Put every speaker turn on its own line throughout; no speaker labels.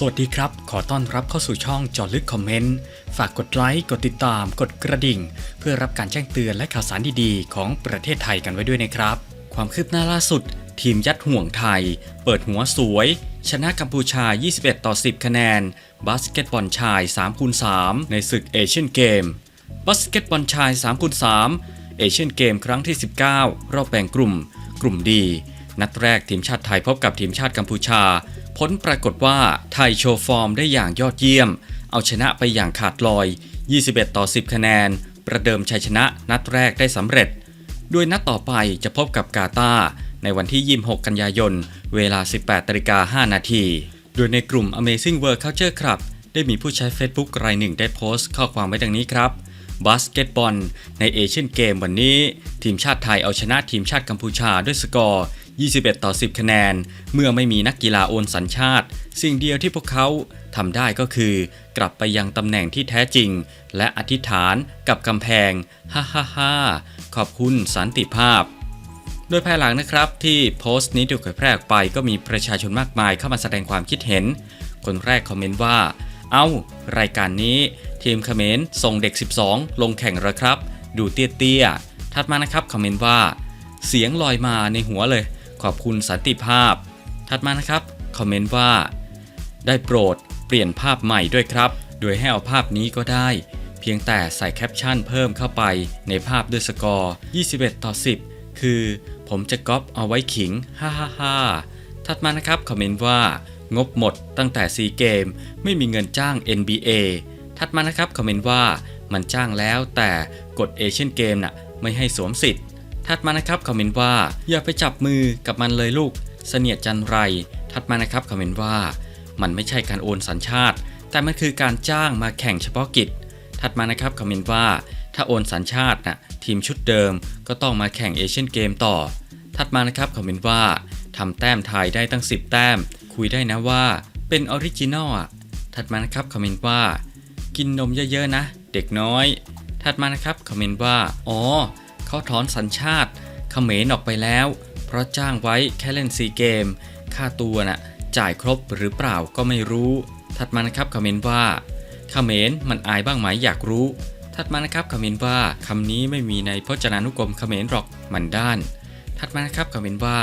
สวัสดีครับ ขอต้อนรับเข้าสู่ช่องจอลึกคอมเมนต์ ฝากกดไลค์ กดติดตาม กดกระดิ่ง เพื่อรับการแจ้งเตือนและข่าวสารดีๆ ของประเทศไทยกันไว้ด้วยนะครับ ความคืบหน้าล่าสุด ทีมยัดห่วงไทย เปิดหัวสวย ชนะกัมพูชา 21 ต่อ 10 คะแนน บาสเกตบอลชาย3คูณ3ในศึกเอเชียนเกม บาสเกตบอลชาย3คูณ3เอเชียนเกมครั้งที่ 19 รอบแบ่งกลุ่ม กลุ่มดี นัดแรกทีมชาติไทยพบกับทีมชาติกัมพูชา ผลปรากฏว่าไทยโชว์ฟอร์มได้อย่างยอดเยี่ยม เอาชนะไปอย่างขาดลอย 21 ต่อ 10 คะแนน ประเดิมชัยชนะนัดแรกได้สำเร็จโดยนัดต่อไปจะพบกับกาตาในวันที่ 26 กันยายน เวลา 18นาฬิกา5นาที โดยในกลุ่ม Amazing World Culture Club ได้มีผู้ใช้ Facebook รายหนึ่งได้โพสต์ข้อความไว้ดังนี้ครับบาสเกตบอลในเอเชียนเกมวันนี้ ทีมชาติไทยเอาชนะทีมชาติกัมพูชาด้วยสกอร์ 21 ต่อ 10 คะแนน เมื่อไม่มีนักกีฬาโอนสัญชาติ สิ่งเดียวที่พวกเขาทำได้ก็คือ กลับไปยังตำแหน่งที่แท้จริง และอธิษฐานกับกำแพง ฮ่าฮ่าฮ่าขอบคุณสันติภาพ โดยภายหลังนะครับที่โพสต์นี้ถูกเผยแพร่ออกไปก็มีประชาชนมากมายเข้ามาแสดงความคิดเห็น คนแรกคอมเมนต์ว่า เอา้ารายการนี้ ทีมเขมรส่งเด็ก 12 ลงแข่งแล้วครับ ดูเตี้ยๆ ถัดมานะครับคอมเมนต์ว่า เสียงลอยมาในหัวเลย ขอบคุณสันติภาพ ถัดมานะครับ คอมเมนต์ว่า ได้โปรดเปลี่ยนภาพใหม่ด้วยครับ โดยให้เอาภาพนี้ก็ได้ เพียงแต่ใส่แคปชั่นเพิ่มเข้าไปในภาพด้วยสกอร์ 21 ต่อ 10 คือ ผมจะก๊อปเอาไว้ขิง ฮ่าฮ่าฮ่าถัดมานะครับ คอมเมนต์ว่า งบหมดตั้งแต่ซีเกม ไม่มีเงินจ้าง NBA ถัดมานะครับ คอมเมนต์ว่า มันจ้างแล้วแต่กฎเอเชียนเกมน่ะไม่ให้สวมสิทธิ์ ถัดมานะครับคอมเมนต์ว่า อย่าไปจับมือกับมันเลยลูก เสนียดจันไร ถัดมานะครับคอมเมนต์ว่า มันไม่ใช่การโอนสัญชาติ แต่มันคือการจ้างมาแข่งเฉพาะกิจ ถัดมานะครับคอมเมนต์ว่า ถ้าโอนสัญชาติน่ะทีมชุดเดิมก็ต้องมาแข่งเอเชียนเกมต่อ ถัดมานะครับคอมเมนต์ว่าทำแต้มไทยได้ตั้ง 10 แต้ม คุยได้นะว่า เป็นออริจินอลอะถัดมานะครับคอมเมนต์ว่า กินนมเยอะๆนะ เด็กน้อย ถัดมานะครับคอมเมนต์ว่า อ๋อ เขาถอนสัญชาติเขมรออกไปแล้ว เพราะจ้างไว้แค่เล่นซีเกม ค่าตัวน่ะจ่ายครบหรือเปล่าก็ไม่รู้ ถัดมานะครับคอมเมนต์ว่าเขมรมันอายบ้างไหมอยากรู้ ถัดมานะครับคอมเมนต์ว่าคำนี้ไม่มีในพจนานุกรมเขมรหรอกมันด้าน ถัดมานะครับคอมเมนต์ว่า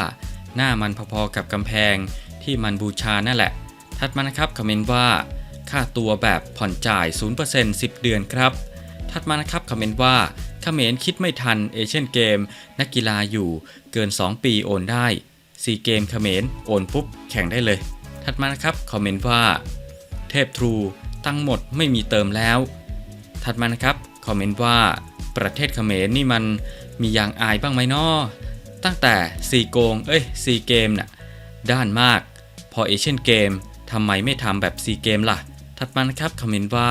หน้ามันพอๆกับกำแพงที่มันบูชานั่นแหละ ถัดมานะครับคอมเมนต์ว่า ค่าตัวแบบผ่อนจ่าย 0% 10 เดือนครับ ถัดมานะครับคอมเมนต์ว่า เขมรคิดไม่ทันเอเชียนเกม นักกีฬาอยู่เกิน 2 ปีโอนได้ซีเกมเขมรโอนปุ๊บ แข่งได้เลย ถัดมานะครับคอมเมนต์ว่า เทพทรูตั้งหมดไม่มีเติมแล้ว ถัดมานะครับคอมเมนต์ว่าประเทศเขมรนี่มันมีอย่างอายบ้างไหมนาะตั้งแต่ซีโกงเอ้ยซีเกมน่ะด้านมาก พอเอเชียนเกมทำไมไม่ทำแบบซีเกมล่ะ ถัดมานะครับคอมเมนต์ว่า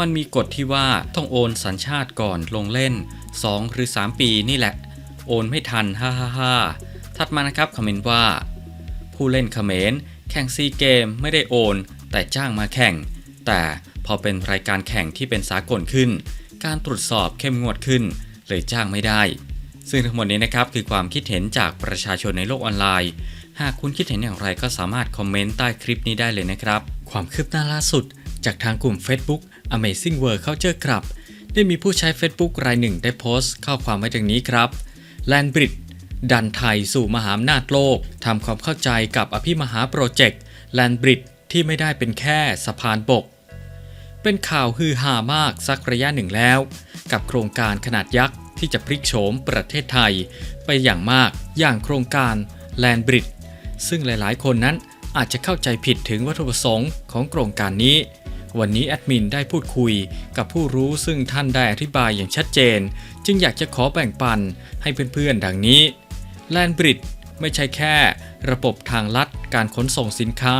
มันมีกฎที่ว่าต้องโอนสัญชาติก่อนลงเล่น 2 หรือ 3 ปีนี่แหละ โอนไม่ทันฮ่าฮ่าฮ่าถัดมานะครับคอมเมนต์ว่า ผู้เล่นเขมรแข่งซีเกมไม่ได้โอน แต่จ้างมาแข่ง แต่พอเป็นรายการแข่งที่เป็นสากลขึ้น การตรวจสอบเข้มงวดขึ้น เลยจ้างไม่ได้ ซึ่งทั้งหมดนี้นะครับคือความคิดเห็นจากประชาชนในโลกออนไลน์ หากคุณคิดเห็นอย่างไรก็สามารถคอมเมนต์ใต้คลิปนี้ได้เลยนะครับ ความคืบหน้าล่าสุด จากทางกลุ่ม Facebook Amazing World Culture Club ได้มีผู้ใช้ Facebook รายหนึ่งได้โพสต์ข้อความไว้ดังนี้ครับแลนบริดดันไทยสู่มหาอำนาจโลกทำความเข้าใจกับอภิมหาโปรเจกต์แลนบริดที่ไม่ได้เป็นแค่สะพานบก เป็นข่าวฮือฮามากสักระยะหนึ่งแล้ว กับโครงการขนาดยักษ์ที่จะพลิกโฉมประเทศไทย ไปอย่างมากอย่างโครงการแลนบริดซึ่งหลายๆ คนนั้นอาจจะเข้าใจผิดถึงวัตถุประสงค์ของโครงการนี้ วันนี้แอดมินได้พูดคุยกับผู้รู้ซึ่งท่านได้อธิบายอย่างชัดเจน จึงอยากจะขอแบ่งปันให้เพื่อนๆ ดังนี้แลนบริดไม่ใช่แค่ระบบทางลัดการขนส่งสินค้า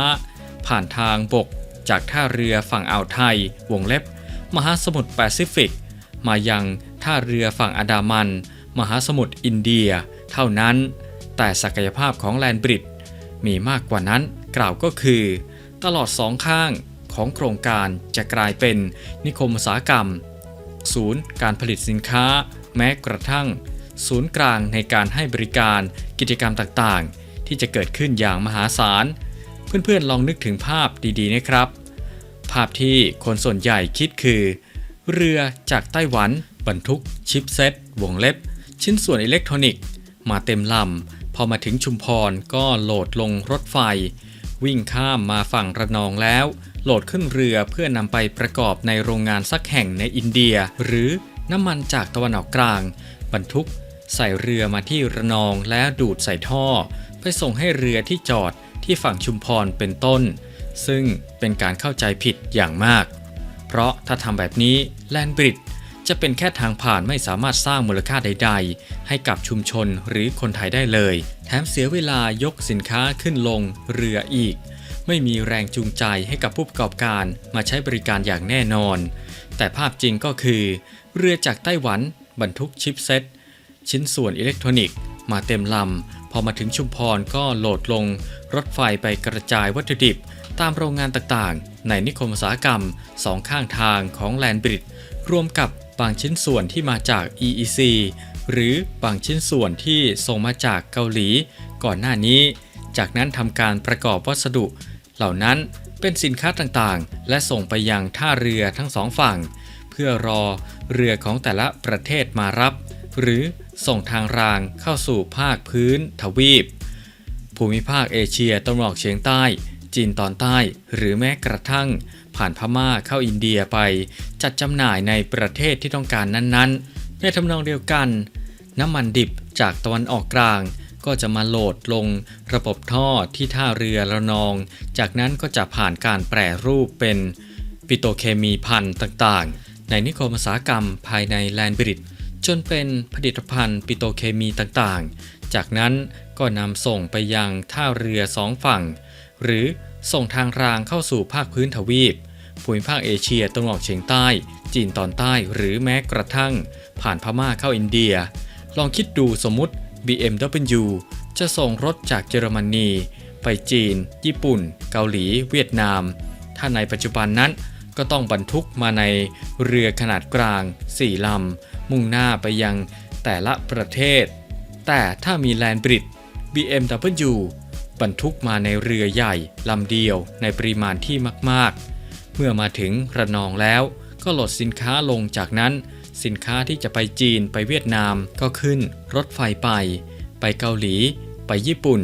ผ่านทางบก จากท่าเรือฝั่งอ่าวไทย วงเล็บ มหาสมุทรแปซิฟิก มายังท่าเรือฝั่งอันดามัน มหาสมุทรอินเดีย เท่านั้น แต่ศักยภาพของแลนบริดมีมากกว่านั้นกล่าวก็คือ ตลอดสองข้าง ของโครงการจะกลายเป็นนิคมอุตสาหกรรม ศูนย์การผลิตสินค้า แม้กระทั่ง ศูนย์กลางในการให้บริการกิจกรรมต่างๆ ที่จะเกิดขึ้นอย่างมหาศาล เพื่อนๆลองนึกถึงภาพดีๆนะครับ ภาพที่คนส่วนใหญ่คิดคือ เรือจากไต้หวันบรรทุก ชิปเซตวงเล็บ ชิ้นส่วนอิเล็กทรอนิกส์ มาเต็มลำ พอมาถึงชุมพรก็โหลดลงรถไฟ วิ่งข้ามมาฝั่งระนองแล้วโหลดขึ้นเรือเพื่อนำไปประกอบในโรงงานสักแห่งในอินเดีย หรือน้ำมันจากตะวันออกกลาง บรรทุก ใส่เรือมาที่ระนองแล้วดูดใส่ท่อ ไปส่งให้เรือที่จอดที่ฝั่งชุมพรเป็นต้น ซึ่งเป็นการเข้าใจผิดอย่างมาก เพราะถ้าทำแบบนี้แลนบริดจะเป็นแค่ทางผ่านไม่สามารถสร้างมูลค่าใด ๆ ให้กับชุมชนหรือคนไทยได้เลย แถมเสียเวลายกสินค้าขึ้นลงเรืออีก ไม่มีแรงจูงใจให้กับผู้ประกอบการมาใช้บริการอย่างแน่นอน แต่ภาพจริงก็คือ เรือจากไต้หวันบรรทุกชิปเซ็ตชิ้นส่วนอิเล็กทรอนิกส์ มาเต็มลำ พอมาถึงชุมพรก็โหลดลง รถไฟไปกระจายวัตถุดิบ ตามโรงงานต่างๆ ในนิคมอุตสาหกรรมสองข้างทางของแลนบริดรวมกับบางชิ้นส่วนที่มาจาก EEC หรือบางชิ้นส่วนที่ส่งมาจากเกาหลี ก่อนหน้านี้ จากนั้นทำการประกอบวัสดุ เหล่านั้นเป็นสินค้าต่างๆ และส่งไปยังท่าเรือทั้งสองฝั่ง เพื่อรอเรือของแต่ละประเทศมารับ หรือส่งทางรางเข้าสู่ภาคพื้นทวีป ภูมิภาคเอเชียตะวันออกเฉียงใต้ จีนตอนใต้ หรือแม้กระทั่ง ผ่านพม่าเข้าอินเดียไป จัดจำหน่ายในประเทศที่ต้องการนั้นๆ ในทำนองเดียวกัน น้ำมันดิบจากตะวันออกกลาง ก็จะมาโหลดลงระบบท่อที่ท่าเรือระนอง จากนั้นก็จะผ่านการแปรรูปเป็นปิโตเคมีพันธุ์ต่างๆ ในนิคมอุตสาหกรรมภายในแลนบริดจนเป็นผลิตภัณฑ์ปิโตเคมีต่างๆ จากนั้นก็นำส่งไปยังท่าเรือสองฝั่ง หรือส่งทางรางเข้าสู่ภาคพื้นทวีป ภูมิภาคเอเชียตะวันออกเฉียงใต้ จีนตอนใต้หรือแม้กระทั่ง ผ่านพม่าเข้าอินเดีย ลองคิดดูสมมติ BMW จะส่งรถจากเยอรมนี ไปจีน ญี่ปุ่น เกาหลี เวียดนาม ถ้าในปัจจุบันนั้นก็ต้องบรรทุกมาในเรือขนาดกลาง 4 ลำ มุ่งหน้าไปยังแต่ละประเทศ แต่ถ้ามีแลนบริด BMW บรรทุกมาในเรือใหญ่ลำเดียวในปริมาณที่มาก ๆ เมื่อมาถึงระนองแล้วก็โหลดสินค้าลงจากนั้น สินค้าที่จะไปจีนไปเวียดนามก็ขึ้น รถไฟไป ไปเกาหลี ไปญี่ปุ่น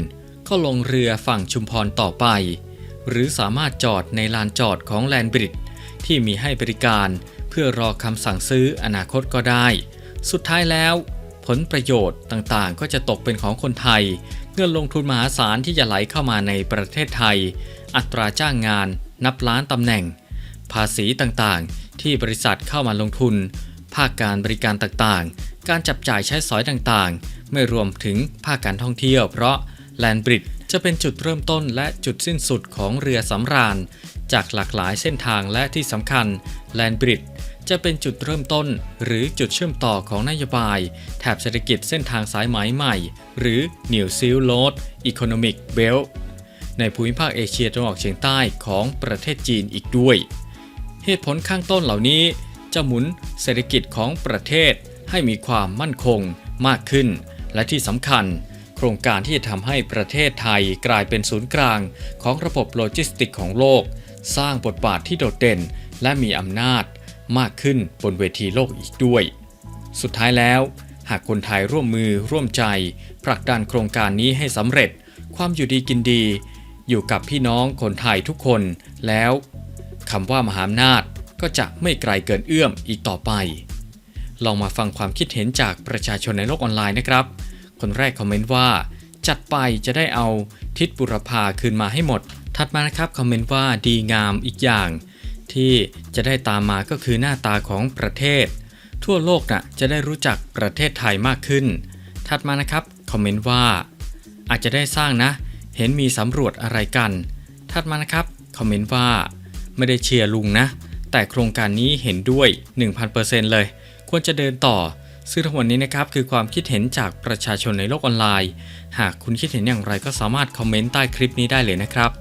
ก็ลงเรือฝั่งชุมพรต่อไป หรือสามารถจอดในลานจอดของแลนบริดที่มีให้บริการเพื่อรอคำสั่งซื้ออนาคตก็ได้ สุดท้ายแล้ว ผลประโยชน์ต่างๆ ก็จะตกเป็นของคนไทย เงินลงทุนมหาศาลที่จะไหลเข้ามาในประเทศไทย อัตราจ้างงานนับล้านตำแหน่ง ภาษีต่างๆ ที่บริษัทเข้ามาลงทุน ภาคการบริการต่างๆ การจับจ่ายใช้สอยต่างๆ ไม่รวมถึงภาคการท่องเที่ยว เพราะแลนบริดจะเป็นจุดเริ่มต้นและจุดสิ้นสุดของเรือสำราญ จากหลากหลายเส้นทางและที่สำคัญแลนบริดจะเป็นจุดเริ่มต้น หรือจุดเชื่อมต่อของนโยบาย แถบเศรษฐกิจเส้นทางสายไหมใหม่ หรือ New Silk Road Economic Belt ในภูมิภาคเอเชียตะวันออกเฉียงใต้ของประเทศจีนอีกด้วย เหตุผลข้างต้นเหล่านี้ จะหมุนเศรษฐกิจของประเทศให้มีความมั่นคงมากขึ้น และที่สำคัญ โครงการที่จะทำให้ประเทศไทยกลายเป็นศูนย์กลางของระบบโลจิสติกของโลก สร้างบทบาทที่โดดเด่น และมีอำนาจมากขึ้นบนเวทีโลกอีกด้วย สุดท้ายแล้ว หากคนไทยร่วมมือร่วมใจ ผลักดันโครงการนี้ให้สำเร็จ ความอยู่ดีกินดี อยู่กับพี่น้องคนไทยทุกคนแล้วคำว่ามหาอำนาจ ก็จะไม่ไกลเกินเอื้อมอีกต่อไป ลองมาฟังความคิดเห็นจากประชาชนในโลกออนไลน์นะครับ คนแรกคอมเมนต์ว่า จัดไปจะได้เอาทิศบุรพาคืนมาให้หมด ถัดมานะครับคอมเมนต์ว่าดีงามอีกอย่าง ที่จะได้ตามมาก็คือหน้าตาของประเทศ ทั่วโลกน่ะจะได้รู้จักประเทศไทยมากขึ้น ถัดมานะครับคอมเมนต์ว่า อาจจะได้สร้างนะ เห็นมีสำรวจอะไรกัน ถัดมานะครับคอมเมนต์ว่า ไม่ได้เชียร์ลุงนะ แต่โครงการนี้เห็นด้วย 1,000%เลย ควรจะเดินต่อ ซึ่งทั้งหมดนี้นะครับคือความคิดเห็นจากประชาชนในโลกออนไลน์ หากคุณคิดเห็นอย่างไรก็สามารถคอมเมนต์ใต้คลิปนี้ได้เลยนะครับ